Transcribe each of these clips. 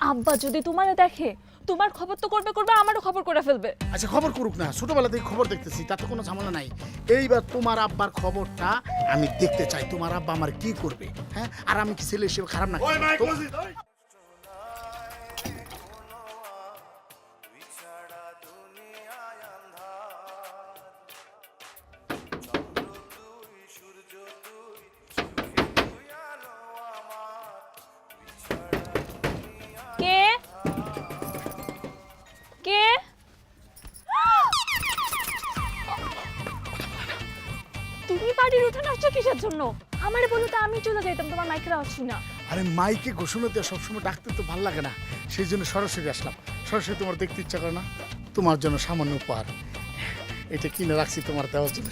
আব্বা যদি তোমারে দেখে তোমার খবর তো করবে করবে আমারও খবর করে ফেলবে। আচ্ছা খবর করুক না। ছোটবেলা থেকে খবর দেখতেছি তাতে কোনো ঝামেলা নাই। এইবার তোমার আব্বার খবরটা আমি দেখতে চাই তোমার আব্বা আমার কি করবে হ্যাঁ? আর আমি কি ছেলে হিসেবে খারাপ না বাড়ির আসছো কিসের জন্য? আমারে বলো তো আমি চলে যাইতাম তোমার মাইকের আওয়াজ শুনা আরে মাইকে ঘোষণা দিয়ে সবসময় ডাকতে তো ভালো লাগে না। সেই জন্য সরাসরি আসলাম। সরাসরি তোমার দেখতে ইচ্ছা করে না? তোমার জন্য সামান্য উপহার। এটা কিনে রাখছি তোমার দেওয়ার জন্য।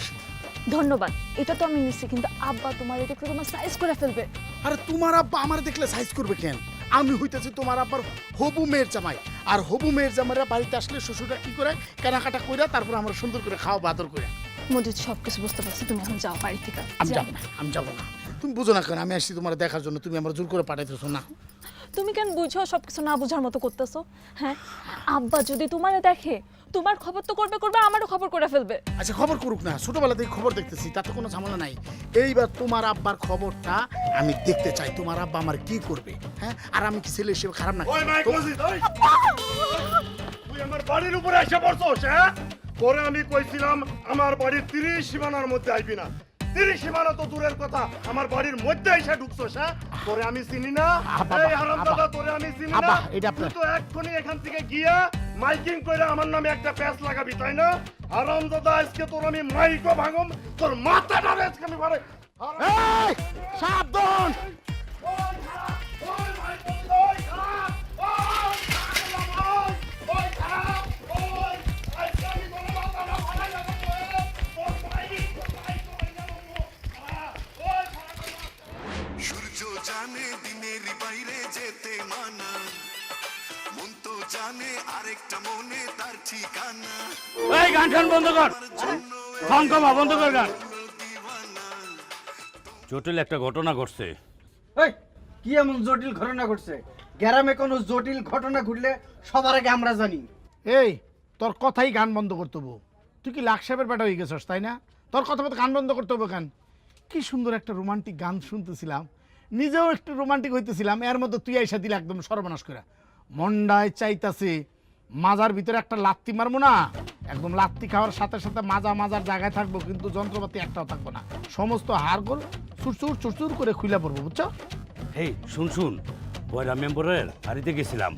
ধন্যবাদ এটা তো আমি নিচ্ছি কিন্তু আব্বা তোমার দেখলে তোমার সাইজ করে ফেলবে। আরে তোমার আব্বা আমার দেখলে সাইজ করবে কেন? আমি হইতেছি তোমার আব্বার হবু মেয়ের জামাই। আর হবু মেয়ের জামাইরা বাড়িতে আসলে শ্বশুররা কি করে? কেনাকাটা কইরা তারপর আমরা সুন্দর করে খাওয়া বাদর করে মজিদ সব কিছু বুঝতে পারছি তুমি এখন যাও বাড়ি থেকে। আমি যাব না আমি যাব না। তুমি বুঝো না কেন আমি আসছি তোমার দেখার জন্য তুমি আমার জোর করে পাঠাইতেছো না। তুমি কেন বুঝো সব কিছু না বুঝার মতো করতেছো? হ্যাঁ? আব্বা যদি তোমারে দেখে তোমার খবর তো করবে করবে আমারও খবর করে ফেলবে। আচ্ছা খবর করুক না ছোটবেলা থেকে খবর দেখতেছি তাতে কোনো ঝামেলা নাই। এইবার তোমার আব্বার খবরটা আমি দেখতে চাই তোমার আব্বা আমার কি করবে হ্যাঁ? আর আমি কি ছেলে হিসেবে খারাপ না ওই মাইক তো- ওই। তুই আমার বাড়ির উপরে এসে পড়ছস হ্যাঁ? পরে আমি কইছিলাম আমার বাড়ির তিরিশ সীমানার মধ্যে আইবি না। তিরিশ সীমানা তো দূরের কথা আমার বাড়ির মধ্যে এসে ঢুকছস হ্যাঁ? তোরে আমি চিনি না। এই হারামজাদা তোরে আমি চিনি না। তুই তো এক্ষুনি এখান থেকে গিয়া মাইকিং করে আমার নামে একটা প্যাচ লাগাবি তাই না? হারামজাদা আজকে তোর আমি মাইকও ভাঙম তোর মাথাটা আজকে আমি ভারে সাবধান! জানে দিনের বাইরে যেতে মানা। মন তো জানে আরেকটা মনে তার ঠিকানা। এই গান টান বন্ধ কর। জন্য ফোন কমা বন্ধ কর গান। জটিল একটা ঘটনা ঘটছে। এই কি এমন জটিল ঘটনা ঘটছে? গ্রামে কোনো জটিল ঘটনা ঘটলে সবার আগে আমরা জানি। এই তোর কথাই গান বন্ধ করতে হব। তুই কি লাখ সাহেবের বেটা হয়ে গেছস তাই না? তোর কথা মতো গান বন্ধ করতে হবে কেন? কি সুন্দর একটা রোমান্টিক গান শুনতেছিলাম। নিজেও একটু রোমান্টিক হইতেছিলাম এর মধ্যে তুই আইসা দিলে একদম সর্বনাশ করে মন্ডায় চাইতাছে মাজার ভিতরে একটা লাত্তি মারবো না? একদম লাত্তি খাওয়ার সাথে সাথে মাজা মাজার জায়গায় থাকব কিন্তু যন্ত্রপাতি একটাও থাকব না। সমস্ত হাড়গোল চুরচুর চুরচুর করে খুলে পড়ব বুঝছ? হেই শুন শুন বয়রা মেম্বরের বাড়িতে গেছিলাম।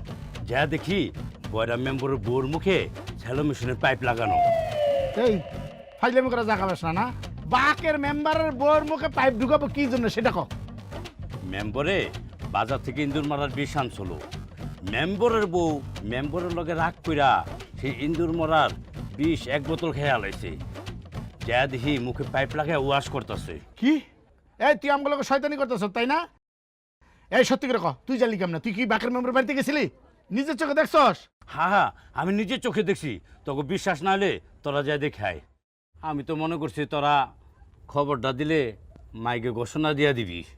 যা দেখি বয়রা মেম্বরের বউর মুখে স্যালো মেশিনের পাইপ লাগানো। এই ফাইলামি করা জায়গা বেশ না না? বাকের মেম্বারের বউর মুখে পাইপ ঢুকাবো কি জন্য সেটা কও। মেম্বরে বাজার থেকে ইন্দুর মারার বিষ আনছিল। মেম্বরের বউ মেম্বরের লগে রাগ কইরা সেই ইন্দুর মরার বিষ এক বোতল খেয়ে আলাইছে। যা দেখি মুখে পাইপ লাগায় ওয়াশ করতেছে। কি? এই তুই আমগুলোকে শয়তানি করতেছ তাই না? এই সত্যি করে কহ তুই জানলি কেমন? তুই কি বাকের মেম্বার বাড়িতে গেছিলি? নিজের চোখে দেখছস? হ্যাঁ হ্যাঁ আমি নিজের চোখে দেখছি। তোকে বিশ্বাস না হলে তোরা যা দেখায় আমি তো মনে করছি তোরা খবরটা দিলে মাইকে ঘোষণা দিয়া দিবি।